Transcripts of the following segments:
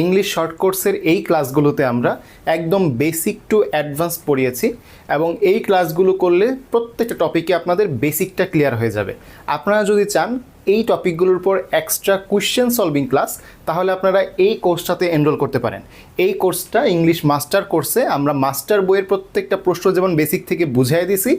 English short কোর্সের এই ক্লাসগুলোতে আমরা একদম বেসিক টু অ্যাডভান্স পড়িয়েছি এবং এই ক্লাসগুলো করলে প্রত্যেকটা টপিকে আপনাদের বেসিকটা ক্লিয়ার হয়ে যাবে। আপনারা যদি চান এই টপিকগুলোর উপর এক্সট্রা কোয়েশ্চেন সলভিং ক্লাস তাহলে আপনারা এই কোর্সটাতে এনরোল করতে পারেন। এই কোর্সটা ইংলিশ মাস্টার কোর্সে আমরা মাস্টার বইয়ের প্রত্যেকটা প্রশ্ন যেমন বেসিক থেকে বুঝাই দিছি,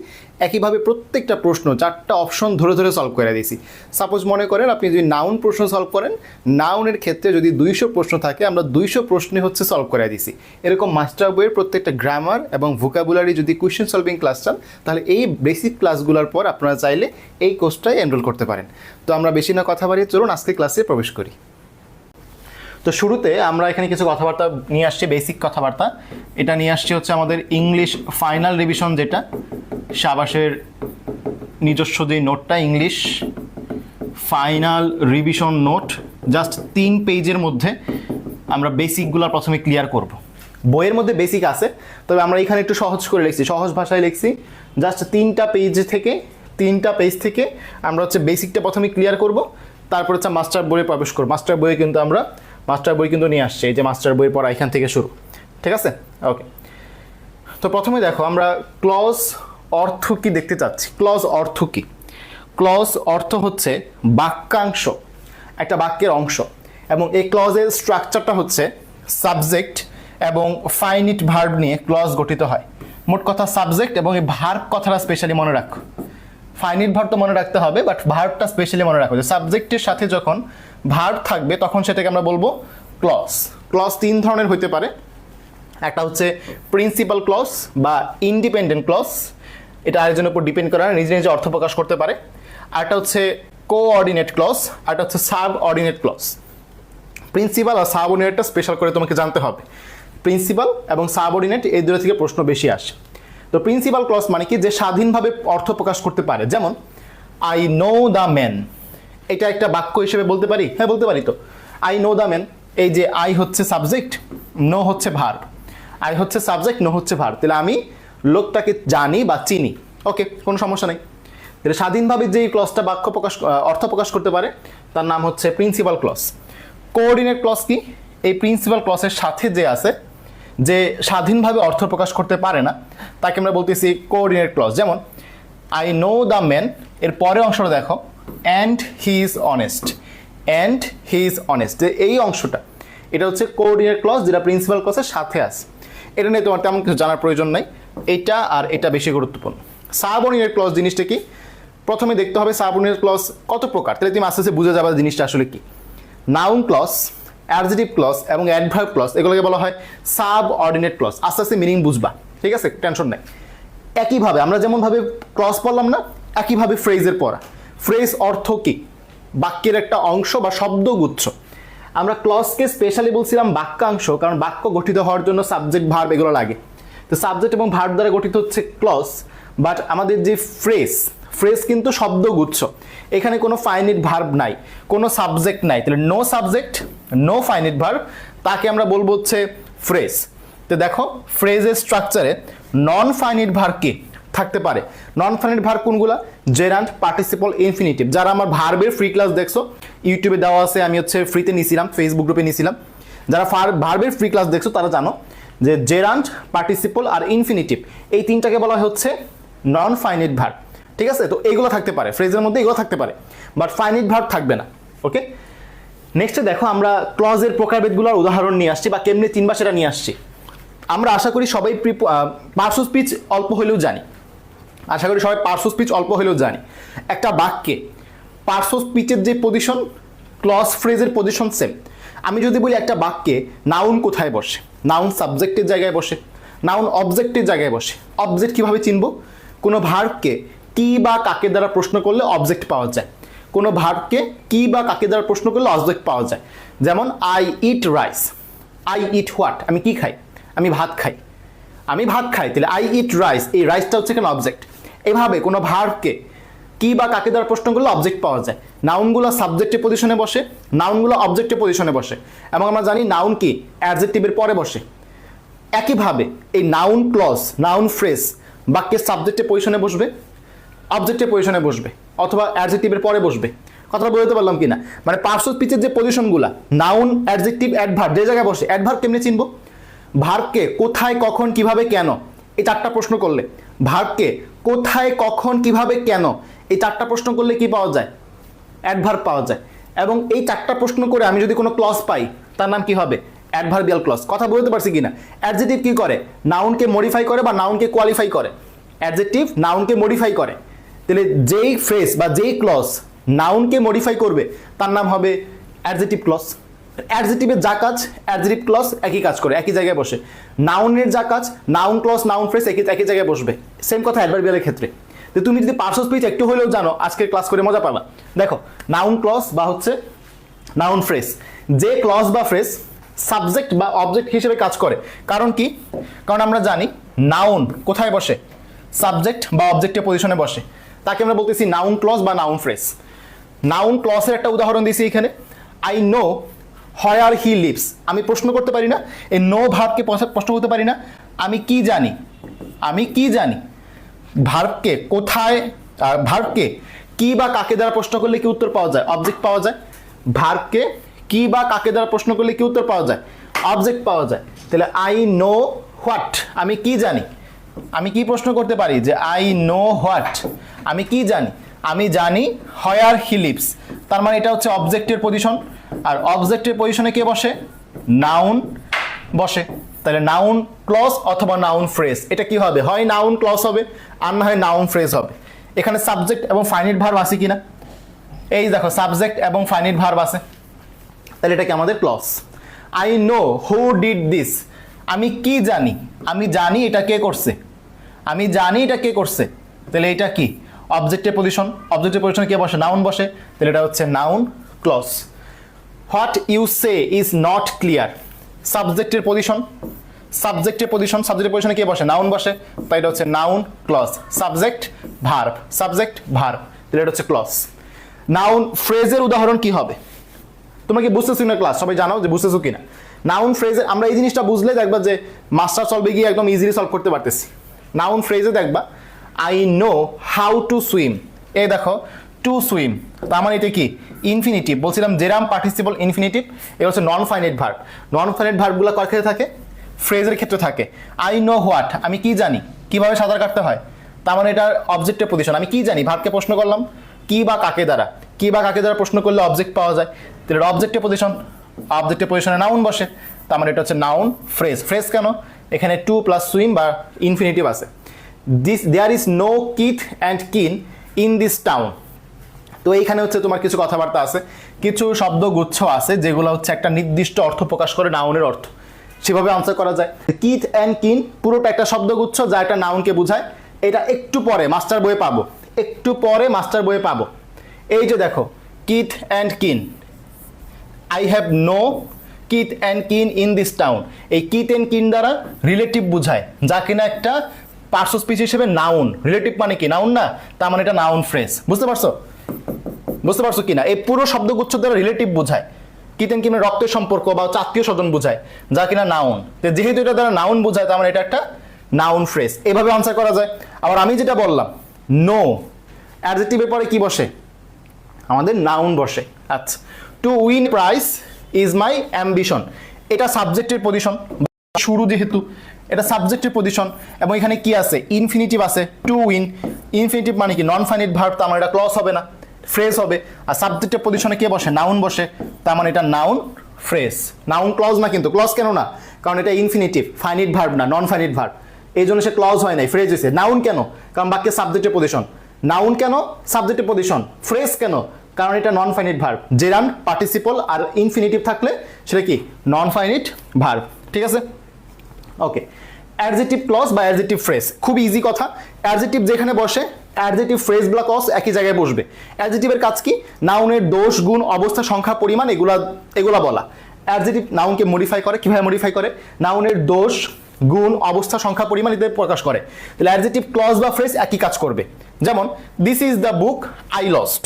একইভাবে প্রত্যেকটা প্রশ্ন চারটা অপশন ধরে ধরে সলভ করে দিছি। সাপোজ মনে করেন আপনি যদি নাউন প্রশ্ন সলভ করেন নাউনের ক্ষেত্রে যদি দুইশো প্রশ্ন থাকে, আমরা দুইশো প্রশ্নে হচ্ছে সলভ করে দিছি। এরকম মাস্টার বইয়ের প্রত্যেকটা গ্রামার এবং ভোকাবুলারি যদি কোয়েশ্চেন সলভিং ক্লাস চান, তাহলে এই বেসিক ক্লাসগুলোর পর আপনারা চাইলে এই কোর্সটাই এনরোল করতে পারেন। তো আমরা বেশি না কথা বাড়িয়ে চলুন, আজকে ক্লাসে প্রবেশ করি। তো শুরুতে আমরা এখানে কিছু কথাবার্তা নিয়ে আসছি বেসিক কথাবার্তা। এটা নিয়ে আসছি হচ্ছে আমাদের ইংলিশ ফাইনাল রিভিশন যেটা। সাবাসের নিজস্ব যে নোটটা English final revision note just তিন পেজের মধ্যে আমরা বেসিকগুলো প্রথমে ক্লিয়ার করব। বইয়ের মধ্যে বেসিক আছে, তবে আমরা এখানে একটু সহজ করে লিখছি, সহজ ভাষায় লিখছি। জাস্ট তিনটা পেজ থেকে তিনটা পেজ থেকে আমরা হচ্ছে বেসিকটা প্রথমে ক্লিয়ার করব, তারপর হচ্ছে মাস্টার বইয়ে প্রবেশ করব। মাস্টার বইয়ে কিন্তু আমরা মাস্টার বই কিন্তু নিয়ে আসছি, এই যে মাস্টার বই পড়া এখান থেকে শুরু। ঠিক আছে? ওকে তো প্রথমে দেখো, আমরা ক্লজ অর্থ কি দেখতে চাচ্ছি? ক্লজ অর্থ কি? ক্লজ অর্থ হচ্ছে বাক্যাংশ, একটা বাক্যের অংশ। এবং এই ক্লজের স্ট্রাকচারটা হচ্ছে সাবজেক্ট এবং ফাইনিট ভার্ব নিয়ে ক্লজ গঠিত হয়। মোট কথা সাবজেক্ট এবং এই ভার্ব কথাটা স্পেশালি মনে রাখো। ফাইনিট ভার্ব তো মনে রাখতে হবে বাট ভার্বটা স্পেশালি মনে রাখো যে সাবজেক্টের সাথে যখন ভার্ব থাকবে, তখন সেটাকে আমরা বলব ক্লস ক্লস তিন ধরনের হইতে পারে। একটা হচ্ছে প্রিন্সিপাল ক্লস বা ইন্ডিপেন্ডেন্ট ক্লস এটা আরেকজনের উপর ডিপেন্ড করে নিজে নিজে অর্থ প্রকাশ করতে পারে। আরটা হচ্ছে কোঅর্ডিনেট ক্লজ আরটা হচ্ছে সাব অর্ডিনেট ক্লজ প্রিন্সিপাল আর সাবঅর্ডিনেটটা স্পেশাল করে তোমাকে জানতে হবে। প্রিন্সিপাল এবং সাবঅর্ডিনেট এই দুটো থেকে প্রশ্ন বেশি আসে। তো প্রিন্সিপাল ক্লস মানে কি? যে স্বাধীনভাবে অর্থ প্রকাশ করতে পারে। যেমন আই নো দ্য ম্যান এটা একটা বাক্য হিসেবে বলতে পারি? হ্যাঁ বলতে পারি তো। আই নো দ্য ম্যান এই যে আই হচ্ছে সাবজেক্ট নো হচ্ছে ভার আই হচ্ছে সাবজেক্ট নো হচ্ছে ভার তাহলে আমি লোকটাকে জানি বা চিনি। ওকে কোনো সমস্যা নেই। তাহলে স্বাধীনভাবে যেই ক্লসটা বাক্য প্রকাশ অর্থ প্রকাশ করতে পারে, তার নাম হচ্ছে প্রিন্সিপাল ক্লস কোঅর্ডিনেট ক্লস কি? এই প্রিন্সিপাল ক্লসের সাথে যে আছে যে স্বাধীনভাবে অর্থ প্রকাশ করতে পারে না, তাকে আমরা বলতেছি কোঅর্ডিনেট ক্লস যেমন আই নো দ্য ম্যান এর পরের অংশটা দেখো and he is honest and he is honest যে এই অংশটা, এটা হচ্ছে কোঅর্ডিনেট ক্লস যেটা প্রিন্সিপাল ক্লসের সাথে আছে। এটা নিয়ে তোমার তেমন কিছু জানার প্রয়োজন নাই। এটা আর এটা বেশি গুরুত্বপূর্ণ। সাবঅর্ডিনেট ক্লস জিনিসটা কি? প্রথমে দেখতে হবে সাবঅর্ডিনেট ক্লস কত প্রকার। তাহলে তুমি আস্তে আস্তে বুঝে যাবে জিনিসটা আসলে কি। নাউন ক্লস অ্যাডজেটিভ ক্লস এবং অ্যাডভার্ব ক্লস এগুলোকে বলা হয় সাব অর্ডিনেট ক্লস আস্তে আস্তে মিনিং বুঝবা, ঠিক আছে? টেনশন নেই। একইভাবে আমরা যেমনভাবে ক্লস পড়লাম না, একইভাবে ফ্রেজের পড়া। ফ্রেজ অর্থ কী? বাক্যের একটা অংশ বা শব্দগুচ্ছ আমরা ক্লসকে স্পেশালি বলছিলাম বাক্যাংশ, কারণ বাক্য গঠিত হওয়ার জন্য সাবজেক্ট ভার্ব এগুলো লাগে। তো সাবজেক্ট এবং ভার্ব দ্বারা গঠিত হচ্ছে ক্লস বাট আমাদের যে ফ্রেজ ফ্রেজ কিন্তু শব্দগুচ্ছ। এখানে কোনো ফাইনিট ভার্ব নাই, কোনো সাবজেক্ট নাই। তাহলে no subject no finite verb তাকে আমরা বলব হচ্ছে ফ্রেজ তো দেখো ফ্রেজের স্ট্রাকচারে নন ফাইনিট ভার্ব কি থাকতে পারে? নন ফাইনিট ভার্ব কোনগুলা? জেরান্ট পার্টিসিপল ইনফিনিটিভ যারা আমার ভার্বের ফ্রি ক্লাস দেখছ ইউটিউবে দেওয়া আছে, আমি হচ্ছে ফ্রিতে নিয়েছিলাম ফেসবুক গ্রুপে নিয়েছিলাম যারা ভার্বের ফ্রি ক্লাস দেখছ, তারা জানো যে জেরান্ট পার্টিসিপল আর ইনফিনিটিভ এই তিনটাকে বলা হচ্ছে নন ফাইনিট ভার্ব ঠিক আছে? তো এগুলো থাকতে পারে, ফ্রেজের মধ্যে এগুলো থাকতে পারে বাট ফাইনিট ভার্ব থাকবে না ওকে নেক্সটে দেখো আমরা ক্লজের প্রকারভেদগুলোর উদাহরণ নিয়ে আসছি, বা কেমনে তিনবার সেটা নিয়ে আসছি। আমরা আশা করি সবাই পার্শ্ব স্পিচ অল্প হলেও জানি। আশা করি সবাই পার্শ্ব স্পিচ অল্প হলেও জানি। একটা বাক্যে পার্শ্ব স্পিচের যে পজিশন ক্লজ ফ্রেজের পজিশন সেম আমি যদি বলি একটা বাক্যে নাউন কোথায় বসে? নাউন সাবজেক্টের জায়গায় বসে। নাউন অবজেক্টের জায়গায় বসে। অবজেক্ট কীভাবে চিনব? কোনো ভার্বকে কি বা কাকে দ্বারা প্রশ্ন করলে অবজেক্ট পাওয়া যায়? কোনো ভার্বকে কি বা কাকে দ্বারা প্রশ্ন করলে অবজেক্ট পাওয়া যায়? যেমন I eat rice I eat what আমি কি খাই? আমি ভাত খাই। আমি ভাত খাই, তাহলে আই ইট রাইস এই রাইসটা হচ্ছে কেন অবজেক্ট এভাবে কোনো ভার্বকে কি বা কাকে দ্বারা প্রশ্ন করলে অবজেক্ট পাওয়া যায়? নাউনগুলো সাবজেক্টের পজিশনে বসে নাউনগুলো অবজেক্টের পজিশনে বসে। এবং আমরা জানি নাউন কি? অ্যাডজেক্টিভের পরে বসে। একইভাবে এই নাউন ক্লজ নাউন ফ্রেজ বাক্যের সাবজেক্টের পজিশনে বসবে। অবজেক্টের পজিশনে বসবে, অথবা অ্যাডজেক্টিভের পরে বসবে। কথাটা বলতে পারলাম কি না মানে পার্শ্ব স্পিচের যে পজিশনগুলো নাউন অ্যাডজেক্টিভ অ্যাডভার্ব যে জায়গায় বসে অ্যাডভার্ব কেমনে চিনব? ভার্বকে কোথায়, কখন, কীভাবে, কেন? এই চারটা প্রশ্ন করলে। ভার্বকে কোথায়, কখন, কীভাবে, কেন? এই চারটা প্রশ্ন করলে কি পাওয়া যায়? অ্যাডভার্ব পাওয়া যায়। এবং এই চারটা প্রশ্ন করে আমি যদি কোনো ক্লজ পাই, তার নাম কি হবে? অ্যাডভার্বিয়াল ক্লজ কথা বলতে পারছি কিনা? অ্যাডজেটিভ কি করে? নাউনকে মডিফাই করে বা নাউনকে কোয়ালিফাই করে? অ্যাডজেটিভ নাউনকে মডিফাই করে। তাহলে যেই ফ্রেজ বা যেই ক্লজ নাউনকে মডিফাই করবে, তার নাম হবে অ্যাডজেটিভ ক্লজ অ্যাডজেটিভের যা কাজ অ্যাডজেটিভ ক্লজ একই কাজ করে, একই জায়গায় বসে। নাউনের যা কাজ নাউন ক্লস নাউন ফ্রেজ একই একই জায়গায় বসবে। সেম কথা অ্যাডভার্বিয়ালের ক্ষেত্রে। তো তুমি যদি পার্সো স্পিচ একটু হলেও জানো আজকে ক্লাস করে মজা পাবা। দেখো নাউন ক্লস বা হচ্ছে নাউন ফ্রেজ যে ক্লজ বা ফ্রেজ সাবজেক্ট বা অবজেক্ট হিসেবে কাজ করে, কারণ কি? কারণ আমরা জানি নাউন কোথায় বসে? সাবজেক্ট বা অবজেক্টের পজিশনে বসে। তাকে আমরা বলতেছি নাউন ক্লজ বা নাউন ফ্রেজ নাউন ক্লসের একটা উদাহরণ দিয়েছি এখানে। I know where he lives আমি প্রশ্ন করতে পারি না। এই নো ভাবকে প্রশ্ন করতে পারি না। আমি কি জানি? আমি কি জানি? ভার্বকে কোথায় ভার্বকে কি বা কাকে দ্বারা প্রশ্ন করলে কি উত্তর পাওয়া যায়? অবজেক্ট পাওয়া যায়। ভার্বকে কি বা কাকে দ্বারা প্রশ্ন করলে কি উত্তর পাওয়া যায়? অবজেক্ট পাওয়া যায়। তাহলে আই নো হোয়াট আমি কি জানি? আমি কি প্রশ্ন করতে পারি? যে আই নো হোয়াট আমি কি জানি? আমি জানি হয়ার হি লিভস তার মানে এটা হচ্ছে অবজেক্টের পজিশন আর অবজেক্টের পজিশনে কে বসে? নাউন বসে। তাহলে নাউন ক্লস অথবা নাউন ফ্রেজ এটা কি হবে? হয় নাউন ক্লস হবে, আর না হয় নাউন ফ্রেজ হবে। এখানে সাবজেক্ট এবং ফাইনিট ভার্ব আছে কিনা? এই দেখো সাবজেক্ট এবং ফাইনিট ভার্ব আছে। তাহলে এটা কি আমাদের clause I know who did this আমি কি জানি? আমি জানি এটা কে করছে। আমি জানি এটা কে করছে। তাহলে এটা কি? অবজেক্টের পজিশন অবজেক্টের পজিশনে কে বসে? নাউন বসে। তাহলে এটা হচ্ছে noun clause what you say is not clear সাবজেক্টের পজিশন সাবজেক্টের পজিশন সাবজেক্টের পজিশনে কে বসে? নাউন বসে। তাই এটা হচ্ছে noun clause subject verb subject verb তাহলে এটা হচ্ছে ক্লস নাউন ফ্রেজের উদাহরণ কি হবে? তোমরা কি বুঝতেছো না ক্লাস সবাই জানাও যে বুঝতেছো কিনা? নাউন ফ্রেজে আমরা এই জিনিসটা বুঝলে দেখবা যে মাস্টার সলভে গিয়ে একদম ইজিলি সলভ করতে পারতেছি। নাউন ফ্রেজে দেখবা I know how to swim এ দেখো টু সুইম তার মানে এটা কি? ইনফিনিটিভ বলছিলাম জেরাম পার্টিসিপল ইনফিনিটিভ এটা হচ্ছে non finite verb non finite ভার্বগুলো কার ক্ষেত্রে থাকে? ফ্রেজের ক্ষেত্রে থাকে। আই নো হোয়াট আমি কি জানি? কীভাবে সাঁতার কাটতে হয়? তার মানে এটা অবজেক্টের পজিশন আমি কি জানি? ভার্বকে প্রশ্ন করলাম, কি বা কাকে দ্বারা? কি বা কাকে দ্বারা প্রশ্ন করলে অবজেক্ট পাওয়া যায়? তাহলে অবজেক্টের পজিশন অবজেক্টের পজিশনে নাউন বসে। তার মানে এটা হচ্ছে নাউন ফ্রেজ। ফ্রেজ কেন? এখানে টু প্লাস সুইম বা ইনফিনিটিভ আছে। This there is no kith and kin in this town তো এইখানে হচ্ছে তোমার কিছু কথাবার্তা আছে। কিছু শব্দগুচ্ছ আছে, যেগুলো হচ্ছে একটা নির্দিষ্ট অর্থ প্রকাশ করে নাউনের অর্থ। সেভাবে আনসার করা যায়। কিথ অ্যান্ড কিন পুরোটা একটা শব্দগুচ্ছ যা একটা নাউনকে বোঝায়। এটা একটু পরে মাস্টার বইয়ে পাবো। একটু পরে মাস্টার বইয়ে পাবো। এই যে দেখো kith and kin I have no kith and kin in this town. এই কিথ অ্যান্ড কিন দ্বারা রিলেটিভ বোঝায়, যা কিনা একটা পার্শ্ব স্পিচ হিসেবে নাউন রিলেটিভ মানে কি? নাউন না? তার মানে এটা নাউন ফ্রেজ বুঝতে পারছ? বুঝতে পারছ কিনা? এই পুরো শব্দগুচ্ছ দ্বারা রিলেটিভ বোঝায়। কিতেন কিনা রক্তের সম্পর্ক বা আত্মীয় স্বজন বোঝায়, যা কিনা নাউন যেহেতু এটা দ্বারা নাউন বোঝায়, তার মানে এটা একটা নাউন ফ্রেজ এভাবে আনসার করা যায়। আবার আমি যেটা বললাম নো অ্যাডজেক্টিভের পরে কি বসে? আমাদের নাউন বসে। আচ্ছা। To win price is my ambition এটা সাবজেক্টের পজিশন শুরু যেহেতু, এটা সাবজেক্টের পজিশন এবং এখানে কি আছে? ইনফিনিটিভ আছে টু উইন ইনফিনিটিভ মানে কি? নন ফাইনিট ভার্ব তার মানে এটা ক্লস হবে না ফ্রেজ হবে। আর সাবজেক্টের পজিশনে কে বসে? নাউন বসে। তার মানে এটা নাউন ফ্রেজ নাউন ক্লজ না কিন্তু ক্লজ কেন না? কারণ এটা ইনফিনিটিভ ফাইনিট ভার্ব না নন ফাইনিট ভার্ব এই জন্য সে ক্লজ হয় নাই ফ্রেজ হয়েছে। নাউন কেন? কারণ বাক্যের সাবজেক্টের পজিশন নাউন কেন? সাবজেক্টের পজিশন ফ্রেজ কেন? কারণ এটা non finite verb gerund participle আর ইনফিনিটিভ থাকলে সেটা কি? নন ফাইনিট ভার্ব ঠিক আছে? ওকে অ্যাডজেটিভ ক্লজ বা অ্যাডজেটিভ ফ্রেজ খুব ইজি কথা। অ্যাডজেটিভ যেখানে বসে অ্যাডজেটিভ ফ্রেজ বা ক্লজ একই জায়গায় বসবে। অ্যাডজেটিভের কাজ কি? নাউনের দোষ, গুণ, অবস্থা, সংখ্যা, পরিমাণ এগুলা এগুলা বলা। অ্যাডজেটিভ নাউনকে মডিফাই করে। কীভাবে মডিফাই করে? নাউনের দোষ, গুণ, অবস্থা, সংখ্যা, পরিমাণ এদের প্রকাশ করে। তাহলে অ্যাডজেটিভ ক্লজ বা ফ্রেজ একই কাজ করবে। যেমন this is the book I lost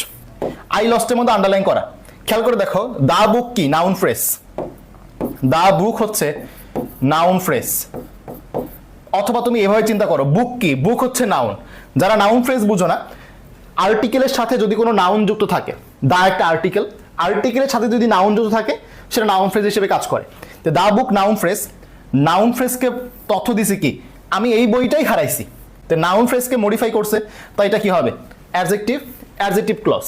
I লস্টের মধ্যে আন্ডারলাইন করা। খেয়াল করে দেখো দা বুক কি? নাউন ফ্রেজ দা বুক হচ্ছে নাউন ফ্রেজ অথবা তুমি এভাবে চিন্তা করো বুক কি? বুক হচ্ছে নাউন যারা নাউন ফ্রেজ বুঝো না আর্টিকেলের সাথে যদি কোনো নাউন যুক্ত থাকে দা একটা আর্টিকেল আর্টিকেলের সাথে যদি নাউন যুক্ত থাকে, সেটা নাউন ফ্রেজ হিসেবে কাজ করে। তো the book noun phrase noun ফ্রেজকে তথ্য দিছে কি? আমি এই বইটাই হারাইছি। তো নাউন ফ্রেজকে মডিফাই করছে তাই এটা কি হবে? অ্যাডজেক্টিভ অ্যাডজেক্টিভ ক্লস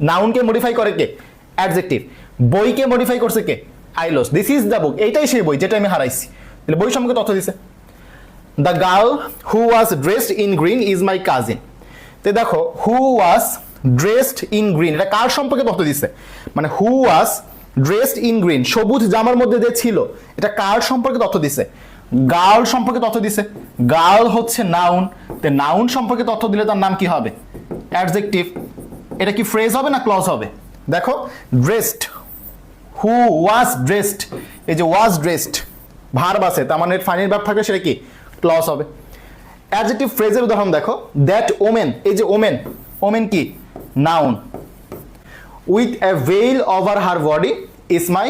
নাউনকে মডিফাই করে কে? অ্যাডজেক্টিভ বইকে মডিফাই করছে কে? I lost this is the book এইটাই সেই বই যেটা আমি হারাইছি। তাহলে বই সম্পর্কে তথ্য দিছে। The girl who was dressed in green is my cousin তো দেখো who was dressed in green এটা কার সম্পর্কে তথ্য দিছে? মানে who was dressed in green সবুজ জামার মধ্যে যে ছিল, এটা কার সম্পর্কে তথ্য দিছে? গার্ল সম্পর্কে তথ্য দিছে। গার্ল হচ্ছে নাউন তে নাউন সম্পর্কে তথ্য দিলে তার নাম কি হবে? অ্যাডজেক্টিভ এটা কি ফ্রেজ হবে না ক্লজ হবে? দেখো ড্রেসড হু ওয়াজ ড্রেসড এই যে ওয়াজ ড্রেসড ভার্ব আছে, তার মানে ফাইনাল ভার্ব থাকলে সেটা কি? ক্লজ হবে। অ্যাডজেক্টিভ ফ্রেজের উদাহরণ দেখো দ্যাট ওমেন এই যে ওমেন ওমেন কি? Noun with a veil over her body is my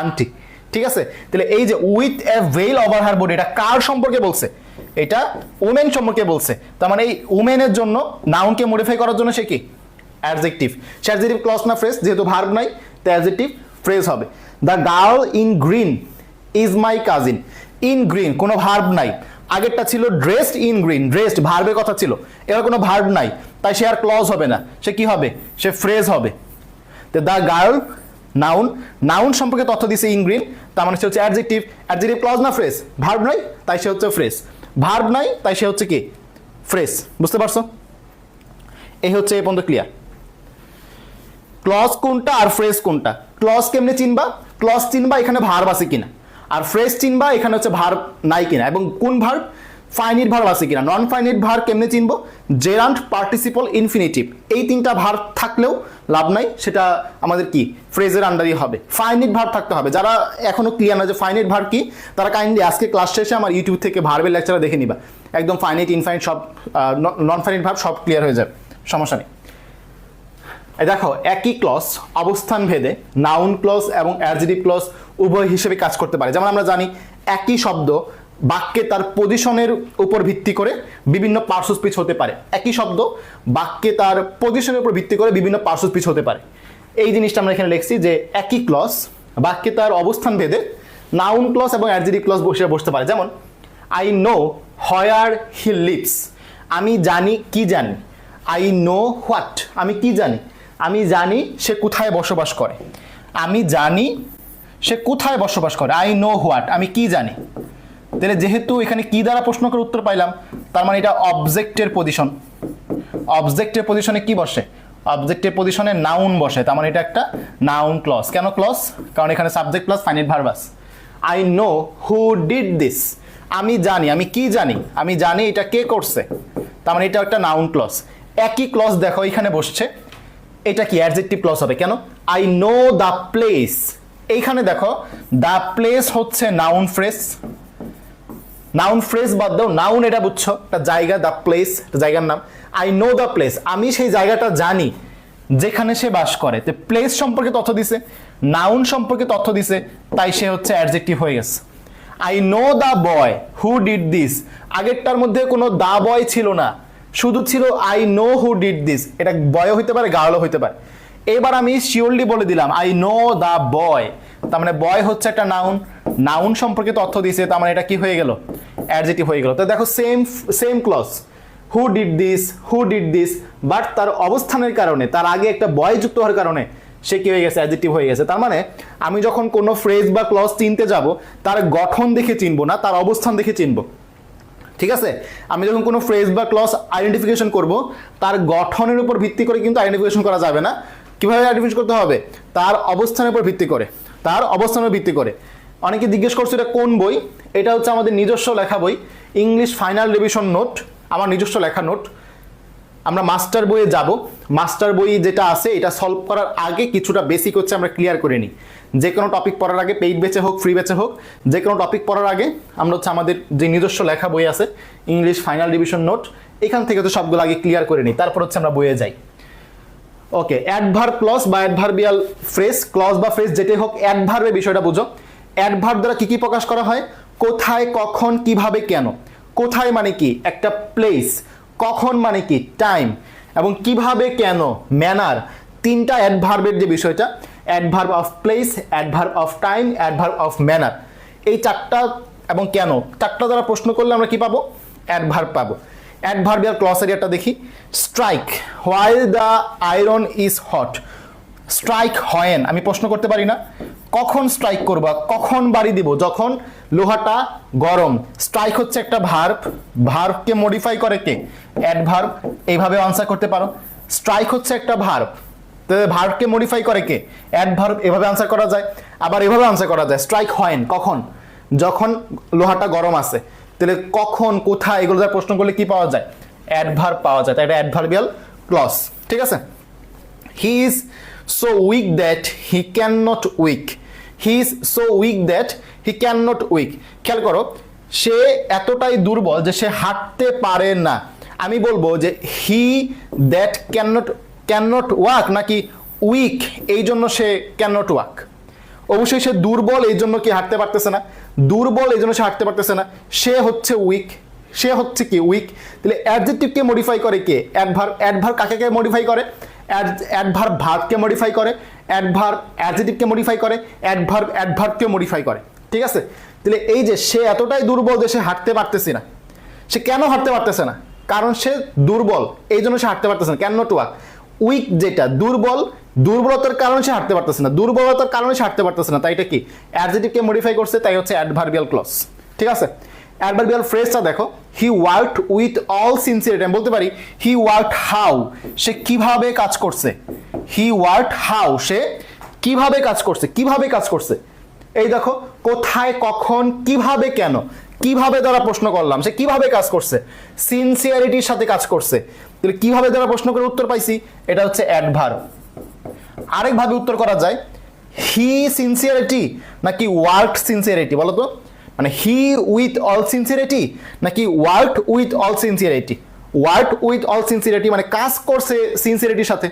aunty ঠিক আছে? তাহলে এই যে with a veil over her body এটা কার সম্পর্কে বলছে? এটা ওমেন সম্পর্কে বলছে। তার মানে এই ওমেনের জন্য নাউনকে মডিফাই করার জন্য সে কি? অ্যাডজেক্টিভ সে অ্যাডজেক্টিভ ক্লস না ফ্রেজ যেহেতু ভার্ব নাই তো অ্যাডজেক্টিভ ফ্রেজ হবে। The girl in green is my cousin in green কোনো ভার্ব নাই। আগেরটা ছিল ড্রেসড ইন গ্রিন ড্রেসড ভার্বের কথা ছিল। এবার কোনো ভার্ব নাই, তাই সে আর ক্লজ হবে না। সে কি হবে? সে ফ্রেজ হবে। তো দ্য গার্ল নাউন নাউন সম্পর্কে তথ্য দিছে ইন গ্রিন তার মানে সে হচ্ছে অ্যাডজেক্টিভ অ্যাডজেক্টিভ ক্লজ না ফ্রেজ ভার্ব নাই, তাই সে হচ্ছে ফ্রেজ ভার্ব নাই, তাই সে হচ্ছে কি? ফ্রেজ বুঝতে পারছ? এই হচ্ছে এই পর্যন্ত ক্লিয়ার ক্লজ কোনটা আর ফ্রেজ কোনটা? ক্লজ কেমনে চিনবা? ক্লজ চিনবা এখানে ভার্ব আছে কিনা? আর ফ্রেজ চিনবা এখানে হচ্ছে ভার্ব নাই কিনা? এবং কোন ভার্ব ফাইনিট ভার্ব আছে কিনা? নন ফাইনিট ভার্ব কেমনে চিনবো? জেরান্ট পার্টিসিপল ইনফিনিটিভ এই তিনটা ভার্ব থাকলেও লাভ নাই। সেটা আমাদের কি? ফ্রেজের আন্ডারই হবে। ফাইনিট ভার্ব থাকতে হবে। যারা এখনও ক্লিয়ার না যে ফাইনিট ভার্ব কি, তারা কাইন্ডলি আজকে ক্লাস শেষে আমার ইউটিউব থেকে ভার্বের লেকচার দেখে নিবা। একদম ফাইনিট ইনফাইনিট সব নন ফাইনিট ভার্ব সব ক্লিয়ার হয়ে যাবে। সমস্যা নেই। দেখো, একই ক্লস অবস্থান ভেদে নাউন ক্লস এবং অ্যাডজেটিভ ক্লস উভয় হিসেবে কাজ করতে পারে। যেমন আমরা জানি, একই শব্দ বাক্যে তার পজিশনের উপর ভিত্তি করে বিভিন্ন পার্শ্ব স্পিচ হতে পারে। একই শব্দ বাক্যে তার পজিশনের উপর ভিত্তি করে বিভিন্ন পার্শ্ব স্পিচ হতে পারে। এই জিনিসটা আমরা এখানে লিখছি যে একই ক্লস বাক্যে তার অবস্থান ভেদে নাউন ক্লস এবং অ্যাডজেটিভ ক্লস বসে বসতে পারে। যেমন I know where he lives আমি জানি, কি জানি। আই নো হোয়াট আমি কি জানি? আমি জানি সে কোথায় বসবাস করে। আমি জানি সে কোথায় বসবাস করে। আই নো হোয়াট আমি কি জানি? তাহলে যেহেতু এখানে কি দ্বারা প্রশ্ন করে উত্তর পাইলাম, তার মানে এটা অবজেক্টের পজিশন অবজেক্টের পজিশনে কি বসে? অবজেক্টের পজিশনে নাউন বসে, তার মানে এটা একটা নাউন ক্লস কেন ক্লস কারণ এখানে subject plus finite verbs I know who did this আমি জানি, আমি কি জানি? আমি জানি এটা কে করছে। তার মানে এটা একটা নাউন ক্লস একই ক্লস দেখো, এখানে বসছে। এটা কি অ্যাডজেক্টিভ ক্লস হবে? কেন? আই নো দ্য প্লেস এইখানে দেখো দ্য প্লেস হচ্ছে নাউন ফ্রেস নাউন ফ্রেজ বাদ দাও নাউন এটা বুঝছ। একটা জায়গা দ্য প্লেস জায়গার নাম। আই নো দ্য প্লেস আমি সেই জায়গাটা জানি, যেখানে সে বাস করে। তো প্লেস সম্পর্কে তথ্য দিছে নাউন সম্পর্কে তথ্য দিছে, তাই সে হচ্ছে অ্যাডজেক্টিভ হয়ে গেছে। I know the boy who did this আগেরটার মধ্যে কোনো দা বয় ছিল না। শুধু ছিল I know who did this এটা বয় হইতে পারে, গার্লও হইতে পারে। এবার আমি শিওরলি বলে দিলাম আই নো দ্য বয় তার মানে বয় হচ্ছে একটা নাউন নাউন সম্পর্কে তথ্য দিছে, তার মানে এটা কি হয়ে গেল? অ্যাডজেক্টিভ হয়ে গেল। তো দেখো same same clause who did this who did this but তার অবস্থানের কারণে, তার আগে একটা বয় যুক্ত হওয়ার কারণে সে কি হয়ে গেছে? অ্যাডজেক্টিভ হয়ে গেছে। তার মানে আমি যখন কোনো ফ্রেজ বা ক্লস চিনতে যাব, তার গঠন দেখে চিনবো না, তার অবস্থান দেখে চিনবো। ঠিক আছে? আমি যখন কোনো ফ্রেজ বা ক্লস আইডেন্টিফিকেশন করব, তার গঠনের উপর ভিত্তি করে কিন্তু আইডেন্টিফিকেশন করা যাবে না। কীভাবে আইডেন্টিফিকেশন করতে হবে? তার অবস্থানের উপর ভিত্তি করে। তার অবস্থানের ভিত্তি করে। অনেকে জিজ্ঞেস করছে, এটা কোন বই? এটা হচ্ছে আমাদের নিজস্ব লেখা বই। ইংলিশ ফাইনাল রিভিশন নোট আমার নিজস্ব লেখা নোট আমরা মাস্টার বইয়ে যাব। মাস্টার বই যেটা আছে, এটা সলভ করার আগে কিছুটা বেসিক হচ্ছে আমরা ক্লিয়ার করে নিই। যে কোনো টপিক পড়ার আগে পেইড বেচে হোক ফ্রি বেচে হোক, যে কোনো টপিক পড়ার আগে আমরা হচ্ছে আমাদের যে নিজস্ব লেখা বই আছে ইংলিশ ফাইনাল ডিভিশন নোট এখান থেকে তো সবগুলো আগে ক্লিয়ার করে নিই, তারপর হচ্ছে আমরা বইয়ে যাই। ওকে অ্যাডভার ক্লস বা অ্যাডভার্বিয়াল ফ্রেজ ক্লস বা ফ্রেজ যেটাই হোক অ্যাডভার্বের বিষয়টা বুঝো। অ্যাডভার্ব দ্বারা কী কী প্রকাশ করা হয়? কোথায়, কখন, কীভাবে, কেন? কোথায় মানে কি? একটা প্লেস কখন মানে কি? টাইম এবং কীভাবে, কেন? ম্যানার তিনটা অ্যাডভার্বের যে বিষয়টা adverb of place adverb of time adverb of manner এই চারটা এবং কেন? চারটা দ্বারা প্রশ্ন করলে আমরা কি পাবো? অ্যাডভার্ব পাবো। অ্যাডভার্বিয়াল ক্লস এরিয়াটা দেখি। Strike while the iron is hot strike when. আমি প্রশ্ন করতে পারি না। কখন স্ট্রাইক করবা? কখন বাড়ি দিব? যখন লোহাটা গরম। স্ট্রাইক হচ্ছে একটা ভার্ব ভার্বকে মডিফাই করে কে? অ্যাডভার্ব এইভাবে আনসার করতে পারো। স্ট্রাইক হচ্ছে একটা ভার্ব তো ভার্বকে মডিফাই করে কে? অ্যাডভার্ব এভাবে আনসার করা যায়। আবার এভাবে আনসার করা যায়। স্ট্রাইক হয়েন কখন? যখন লোহাটা গরম আছে। তাহলে কখন, কোথায়, এগুলো দ্বারা প্রশ্ন করলে কি পাওয়া যায়? অ্যাডভার্ব পাওয়া যায়। তাই এটা অ্যাডভার্বিয়াল ক্লস ঠিক আছে? He is so weak that he can not weak he is so weak that he can not weak খেয়াল করো, সে এতটাই দুর্বল যে সে হাঁটতে পারে না। আমি বলব যে he that can not can not walk নাকি উইক এই জন্য সে ক্যান নট ওয়াক অবশ্যই সে দুর্বল, এই জন্য কি হাঁটতে পারতেছে না? দুর্বল, এই জন্য সে হাঁটতে পারতেছে না। সে হচ্ছে উইক সে হচ্ছে কি উইক তাহলে অ্যাডজেক্টিভকে মডিফাই করে কে? অ্যাডভার অ্যাডভার কাকে কে মডিফাই করে? অ্যাডভার ভার্বকে মডিফাই করে? অ্যাডভার অ্যাডজেক্টিভকে মডিফাই করে? অ্যাডভার অ্যাডভার্বকে মডিফাই করে। ঠিক আছে? তাহলে এই যে সে এতটাই দুর্বল যে সে হাঁটতে পারতেছে না। সে কেন হাঁটতে পারতেছে না? কারণ সে দুর্বল, এই জন্য সে হাঁটতে পারতেছে না। ক্যান নট ওয়াক উইক যেটা, দুর্বল, দুর্বলতার কারণে সে হাঁটতে পারতেছে না। দুর্বলতার কারণে সে হাঁটতে পারতেছে না, তাই এটা কি? অ্যাডজেটিভকে মডিফাই করছে, তাই হচ্ছে অ্যাডভার্বিয়াল ক্লস ঠিক আছে? অ্যাডভার্বিয়াল ফ্রেজটা দেখো he work with all sincerity আমি বলতে পারি হি ওয়ার্ক হাউ সে কীভাবে কাজ করছে? হি ওয়ার্ক হাউ সে কীভাবে কাজ করছে? কীভাবে কাজ করছে? এই দেখো, কোথায়, কখন, কীভাবে, কেন? কীভাবে দ্বারা প্রশ্ন করলাম? সে কীভাবে কাজ করছে? সিনসিয়ারিটির সাথে কাজ করছে। তাহলে কীভাবে দ্বারা প্রশ্ন করে উত্তর পাইছি? এটা হচ্ছে অ্যাডভার্ব আরেকভাবে উত্তর করা যায় হি সিনসিয়ারিটি নাকি ওয়ার্ক সিনসিয়ারিটি বলো তো? মানে হি উইথ অল সিনসিয়ারিটি নাকি work with all sincerity work with all sincerity মানে কাজ করছে সিনসিয়ারিটির সাথে।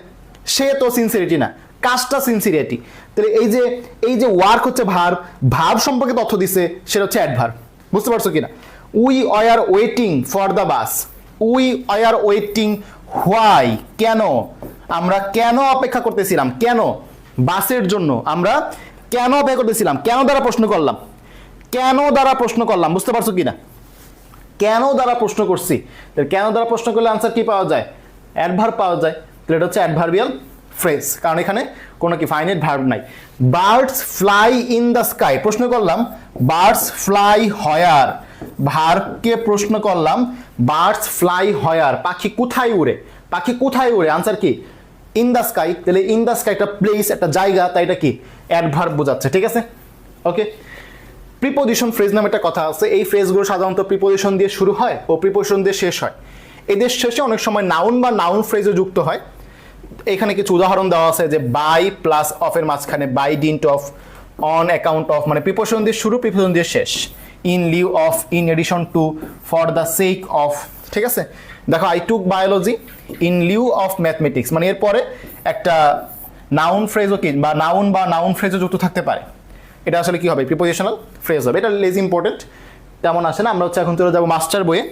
সে তো সিনসিয়ারিটি না, কাজটা সিনসিয়ারিটি তাহলে এই যে এই যে ওয়ার্ক হচ্ছে ভার ভাব সম্পর্কে তথ্য দিছে, সেটা হচ্ছে অ্যাডভার বুঝতে পারছ কিনা? We are waiting for the bus. We are waiting why? কেন? আমরা কেন অপেক্ষা করতেছিলাম? কেন? বাসের জন্য আমরা কেন অপেক্ষা করতেছিলাম? কেন দ্বারা প্রশ্ন করলাম? কেন দ্বারা প্রশ্ন করলাম? বুঝতে পারছ কিনা? কেন দ্বারা প্রশ্ন করছি? কেন দ্বারা প্রশ্ন করলে আনসার কি পাওয়া যায়? অ্যাডভার পাওয়া যায়। এটা হচ্ছে অ্যাডভার্বিয়াল ফ্রেজ কারণ এখানে কোনো কি ফাইনাইট ভার্ব নাই। Birds fly in the sky প্রশ্ন করলাম বার্ডস ফ্লাই হয়ার ভার্বকে প্রশ্ন করলাম বার্ডস ফ্লাই হয়ার পাখি কোথায় উড়ে? পাখি কোথায় উড়ে? আনসার কি? ইন দ্য স্কাই তাহলে ইন দ্য স্কাই একটা প্লেস একটা জায়গা, তাই এটা কি? অ্যাডভার্ব বোঝাচ্ছে। ঠিক আছে? ওকে প্রিপোজিশন ফ্রেজ নামে একটা কথা আছে। এই ফ্রেজগুলো সাধারণত প্রিপোজিশন দিয়ে শুরু হয় ও প্রিপোজিশন দিয়ে শেষ হয়। এদের শেষে অনেক সময় নাউন বা নাউন ফ্রেজও যুক্ত হয়। এখানে কিছু উদাহরণ দেওয়া আছে যে বাই প্লাস অফের মাঝখানে by dint of on account of মানে প্রিপোজিশন দিয়ে শুরু প্রিপোজিশন দিয়ে শেষ। In lieu of in addition to for the sake of ঠিক আছে? দেখো I took biology in lieu of mathematics মানে এরপরে একটা নাউন ফ্রেজও কি, বা নাউন বা নাউন ফ্রেজও যুক্ত থাকতে পারে। এটা আসলে কি হবে? প্রিপোজিশনাল ফ্রেজ হবে। এটা লেজ ইম্পর্টেন্ট তেমন আসে না। আমরা হচ্ছে এখন চলে যাব মাস্টার বইয়ে।